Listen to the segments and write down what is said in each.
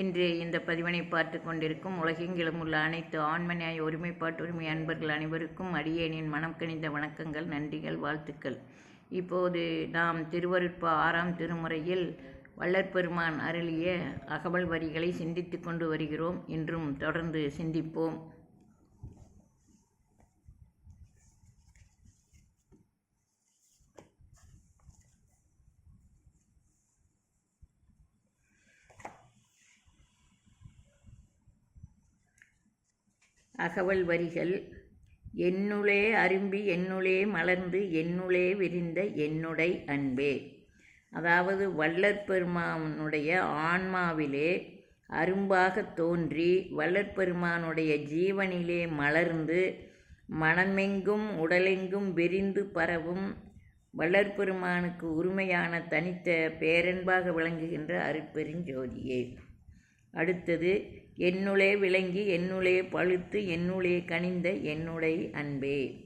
இன்று இந்த பதிவினை பார்த்து கொண்டிருக்கும் உலகெங்கிலும் உள்ள அனைத்து ஆண்மனியாய் ஒருமைப்பாட்டுரிமை அன்பர்கள் அனைவருக்கும் அடியேனின் மனம் கணிந்த வணக்கங்கள் நன்றிகள் வாழ்த்துக்கள். இப்போது நாம் திருவருட்ப ஆறாம் திருமுறையில் வள்ளற்பெருமான் அருளிய அகவல் வரிகளை சிந்தித்து கொண்டு வருகிறோம். இன்றும் தொடர்ந்து சிந்திப்போம். அகவல் வரிகள் என்னுளே அரும்பி என்னுளே மலர்ந்து என்னுளே விரிந்த என்னுடை அன்பே அதாவது வள்ளற்பெருமானுடைய ஆன்மாவிலே அரும்பாக தோன்றி வள்ளற்பெருமானுடைய ஜீவனிலே மலர்ந்து மனமெங்கும் உடலெங்கும் விரிந்து பரவும் வள்ளற்பெருமானுக்கு உரிமையான தனித்த பேரன்பாக விளங்குகின்ற அருட்பெருஞ்சோதியே. அடுத்தது என்னுளே விளங்கி என்னுளே பழுத்து என்னுளே கனிந்த என்னுடைய அன்பே.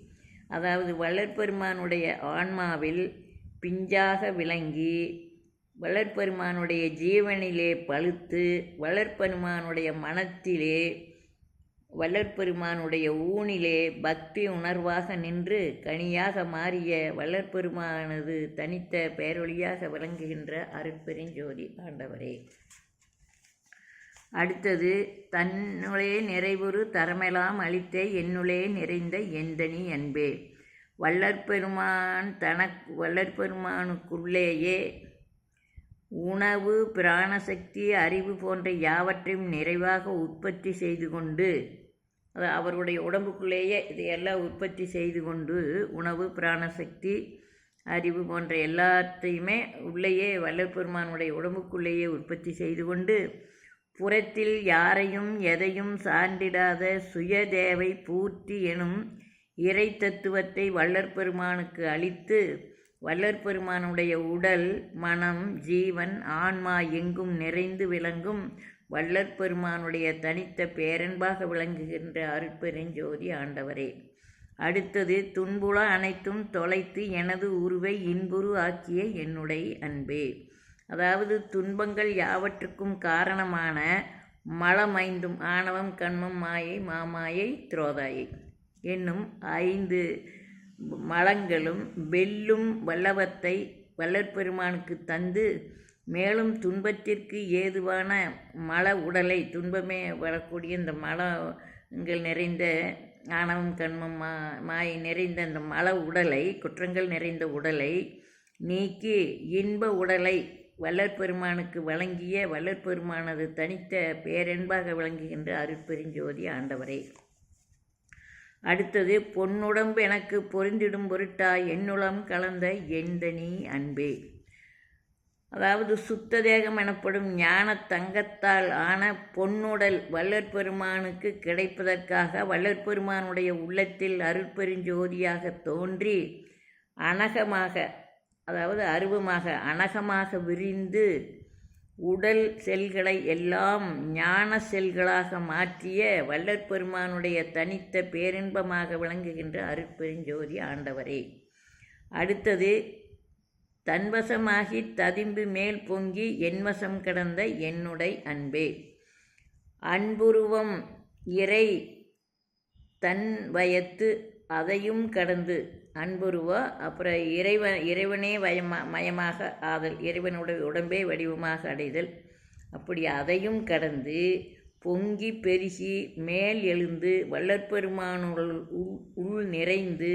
அதாவது வளர்பெருமானுடைய ஆன்மாவில் பிஞ்சாக விளங்கி வளர்பெருமானுடைய ஜீவனிலே பழுத்து வளர்பெருமானுடைய மனத்திலே வளர்பெருமானுடைய ஊனிலே பக்தி உணர்வாக நின்று கனியாக மாறிய வளர்பெருமானது தனித்த பேரொழியாக விளங்குகின்ற அருட்பெருஞ்சோதி ஆண்டவரே அடுத்தது தன்னுளே நிறைவுறு தரமெல்லாம் அளித்த என்னுளே நிறைந்த எந்தனி அன்பே. வள்ளற்பெருமான் தனக் வள்ளற்பெருமானுக்குள்ளேயே உணவு பிராணசக்தி அறிவு போன்ற யாவற்றையும் நிறைவாக உற்பத்தி செய்து கொண்டு அது அவருடைய உடம்புக்குள்ளேயே இதையெல்லாம் உற்பத்தி செய்து கொண்டு உணவு பிராணசக்தி அறிவு போன்ற எல்லாத்தையுமே உள்ளேயே வல்லற்பெருமானுடைய உடம்புக்குள்ளேயே உற்பத்தி செய்து கொண்டு புறத்தில் யாரையும் எதையும் சார்ந்திடாத சுயதேவை பூர்த்தி எனும் இறை தத்துவத்தை வள்ளற்பெருமானுக்கு அளித்து வள்ளற்பெருமானுடைய உடல் மனம் ஜீவன் ஆன்மா எங்கும் நிறைந்து விளங்கும் வள்ளற்பெருமானுடைய தனித்த பேரன்பாக விளங்குகின்ற அருட்பெருஞ்சோதி ஆண்டவரே. அடுத்தது துன்புல அனைத்தும் தொலைத்து எனது உருவை இன்புரு ஆக்கிய என்னுடைய அன்பே. அதாவது துன்பங்கள் யாவற்றுக்கும் காரணமான மலமைந்தும் ஆணவம் கண்மம் மாயை மாமாயை துரோதாயை என்னும் ஐந்து மலங்களும் வெல்லும் வல்லவத்தை வல்லற்பெருமானுக்கு தந்து மேலும் துன்பத்திற்கு ஏதுவான மல உடலை துன்பமே வரக்கூடிய இந்த மலங்கள் நிறைந்த ஆணவம் கண்மம் மா மாயை நிறைந்த அந்த மல உடலை குற்றங்கள் நிறைந்த உடலை நீக்கி இன்ப உடலை வள்ளற்பெருமானுக்கு வழங்கிய வள்ளற்பெருமானது தனித்த பேரென்பாக விளங்குகின்ற அருட்பெருஞ்சோதி ஆண்டவரே. அடுத்தது பொன்னுடம்பு எனக்கு பொருந்திடும் பொருட்டா என்னுளம் கலந்த எந்தனி அன்பே. அதாவது சுத்த தேகம் எனப்படும் ஞான தங்கத்தால் ஆன பொன்னுடல் வள்ளற்பெருமானுக்கு கிடைப்பதற்காக வள்ளற்பெருமானுடைய உள்ளத்தில் அருட்பெருஞ்சோதியாக தோன்றி அனகமாக அதாவது அருவமாக அனகமாக விரிந்து உடல் செல்களை எல்லாம் ஞான செல்களாக மாற்றிய வல்லற்பெருமானுடைய தனித்த பேரின்பமாக விளங்குகின்ற அருட்பெருஞ்சோதி ஆண்டவரே. அடுத்தது தன்வசமாகி ததிம்பு மேல் பொங்கி என்வசம் கடந்த என்னுடை அன்பே. அன்புருவம் இறை தன் வயத்து அதையும் கடந்து அன்புருவா அப்புறம் இறைவன் இறைவனே வயமா மயமாக ஆதல் இறைவனுடைய உடம்பே வடிவமாக அடைதல். அப்படி அதையும் கடந்து பொங்கி பெருகி மேல் எழுந்து வள்ளற்பெருமானுள் உள் நிறைந்து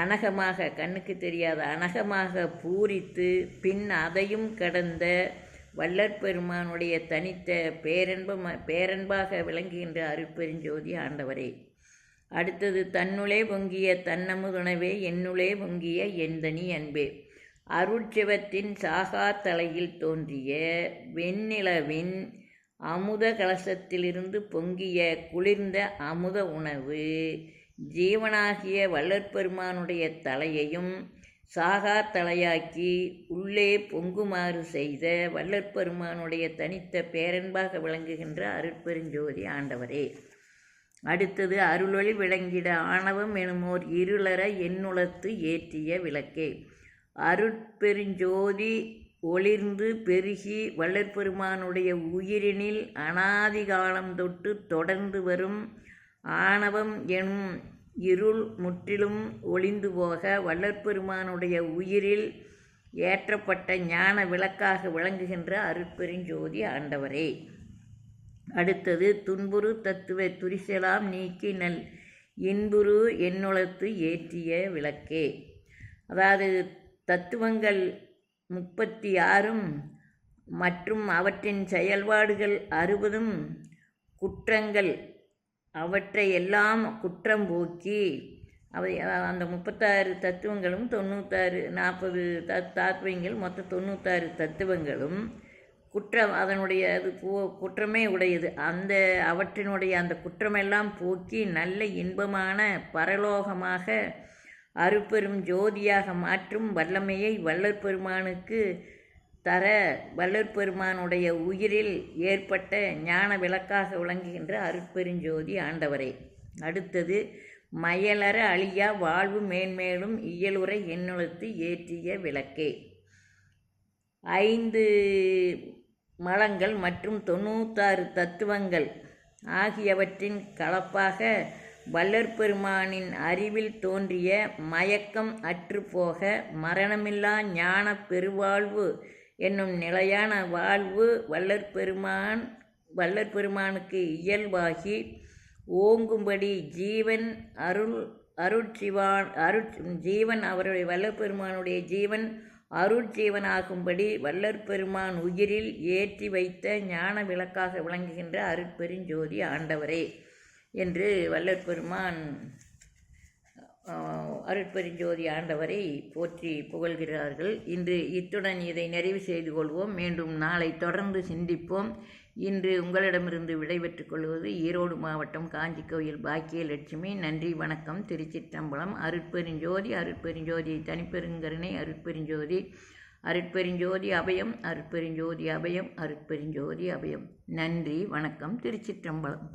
அனகமாக கண்ணுக்கு தெரியாத அனகமாக பூரித்து பின் அதையும் கடந்த வள்ளற்பெருமானுடைய தனித்த பேரன்ப பேரன்பாக விளங்குகின்ற அருட்பெருஞ்சோதி ஆண்டவரே. அடுத்தது தன்னுளே பொங்கிய தன்னமுதுணவே என்னுளே பொங்கிய எந்தனி அன்பே. அருட்சிவத்தின் சாகா தலையில் தோன்றிய வெண்ணிலவின் அமுத கலசத்திலிருந்து பொங்கிய குளிர்ந்த அமுத உணவு ஜீவனாகிய வள்ளற்பெருமானுடைய தலையையும் சாகா தலையாக்கி உள்ளே பொங்குமாறு செய்த வள்ளற்பெருமானுடைய தனித்த பேரன்பாக விளங்குகின்ற அருட்பெருஞ்சோதி ஆண்டவரே. அடுத்தது அருளொளி விளங்கிட ஆணவம் எனுமோர் இருளற என்னுளத்து ஏற்றிய விளக்கே. அருட்பெருஞ்சோதி ஒளிர்ந்து பெருகி வள்ளற்பெருமானுடைய உயிரினில் அனாதி காலம் தொட்டு தொடர்ந்து வரும் ஆணவம் எனும் இருள் முற்றிலும் ஒளிந்து போக வள்ளற்பெருமானுடைய உயிரில் ஏற்றப்பட்ட ஞான விளக்காக விளங்குகின்ற அருட்பெருஞ்சோதி ஆண்டவரே. அடுத்தது துன்புறு தத்துவ துரிசெலாம் நீக்கி நல் இன்புரு என்னுளத்து ஏற்றிய விளக்கே. அதாவது தத்துவங்கள் முப்பத்தி ஆறும் மற்றும் அவற்றின் செயல்பாடுகள் அறுபதும் குற்றங்கள். அவற்றை எல்லாம் குற்றம் போக்கி அவை அந்த முப்பத்தாறு தத்துவங்களும் தொண்ணூத்தாறு நாற்பது த தாத்வங்கள் மொத்தம் தொண்ணூத்தாறு தத்துவங்களும் குற்றம் அதனுடைய அது போ குற்றமே உடையது. அந்த அவற்றினுடைய அந்த குற்றமெல்லாம் போக்கி நல்ல இன்பமான பரலோகமாக அருப்பெரும் ஜோதியாக மாற்றும் வல்லமையை வள்ளற் பெருமானுக்கு தர வள்ளற் பெருமானுடைய உயிரில் ஏற்பட்ட ஞான விளக்காக விளங்குகின்ற அருட்பெருஞ்சோதி ஆண்டவரே. அடுத்தது மயலற அழியா வாழ்வு மேன்மேலும் இயலுரை எண்ணுளத்து ஏற்றிய விளக்கே. ஐந்து மலங்கள் மற்றும் தொண்ணூத்தாறு தத்துவங்கள் ஆகியவற்றின் கலப்பாக வள்ளற்பெருமானின் அறிவில் தோன்றிய மயக்கம் அற்றுப்போக மரணமில்லா ஞான பெருவாழ்வு என்னும் நிலையான வாழ்வு வள்ளற்பெருமான் வள்ளற்பெருமானுக்கு இயல்பாகி ஓங்கும்படி ஜீவன் அருள் அருட்சிவான் அருட் ஜீவன் அவருடைய வல்லப்பெருமானுடைய ஜீவன் அருட்ஜீவனாகும்படி வள்ளற்பெருமான் உயிரில் ஏற்றி வைத்த ஞான விளக்காக விளங்குகின்ற அருட்பெருஞ்சோதி ஆண்டவரே என்று வல்லற்பெருமான் அருட்பெருஞ்சோதி ஆண்டவரை போற்றி புகழ்கிறார்கள். இன்று இத்துடன் இதை நிறைவு செய்து கொள்வோம். மீண்டும் நாளை தொடர்ந்து சிந்திப்போம். இன்று உங்களிடமிருந்து விடைபெற்றுக் கொள்வது ஈரோடு மாவட்டம் காஞ்சி கோயில் பாக்கியலட்சுமி. நன்றி வணக்கம். திருச்சிற்றம்பலம் அருட்பெருஞ்சோதி அருட்பெருஞ்சோதி தனிப்பெருங்கருணை அருட்பெருஞ்சோதி அருட்பெருஞ்சோதி அபயம் அருட்பெருஞ்சோதி அபயம் அருட்பெருஞ்சோதி அபயம். நன்றி வணக்கம். திருச்சிற்றம்பலம்.